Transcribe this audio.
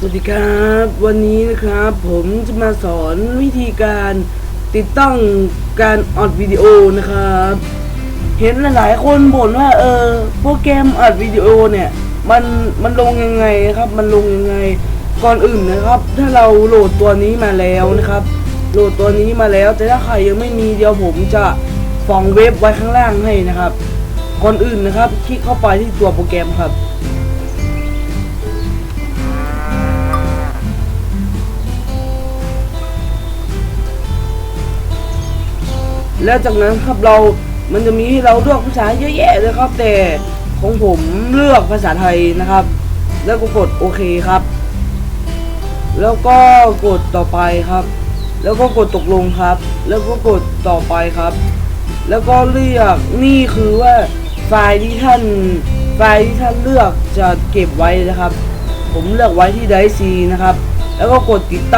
สวัสดีครับ วันนี้นะครับผมจะมาสอนวิธีการติดตั้งการอัดวิดีโอนะครับ เห็นหลายๆคนบ่นว่าเออโปรแกรมอัดวิดีโอเนี่ยมันมันลงยังไงครับมันลงยังไงก่อนอื่นนะครับ ถ้าเราโหลดตัวนี้มาแล้วนะครับ โหลดตัวนี้มาแล้ว แต่ถ้าใครยังไม่มีเดี๋ยวผมจะฟองเว็บไว้ข้างล่างให้นะครับก่อนอื่นนะครับ คลิกเข้าไปที่ตัวโปรแกรมครับ แล้วจากนั้นครับเรามันจะมีให้เราเลือกภาษาเยอะแยะเลยครับ แต่ของผมเลือกภาษาไทยนะครับ แล้วก็กดโอเคครับ แล้วก็กดต่อไปครับ แล้วก็กดตกลงครับ แล้วก็กดต่อไปครับ แล้วก็เลือกนี่คือว่าไฟล์ที่ท่านไฟล์ที่ท่านเลือกจะเก็บไว้นะครับ ผมเลือกไว้ที่ไดซีนะครับ แล้วก็กดติดตั้ง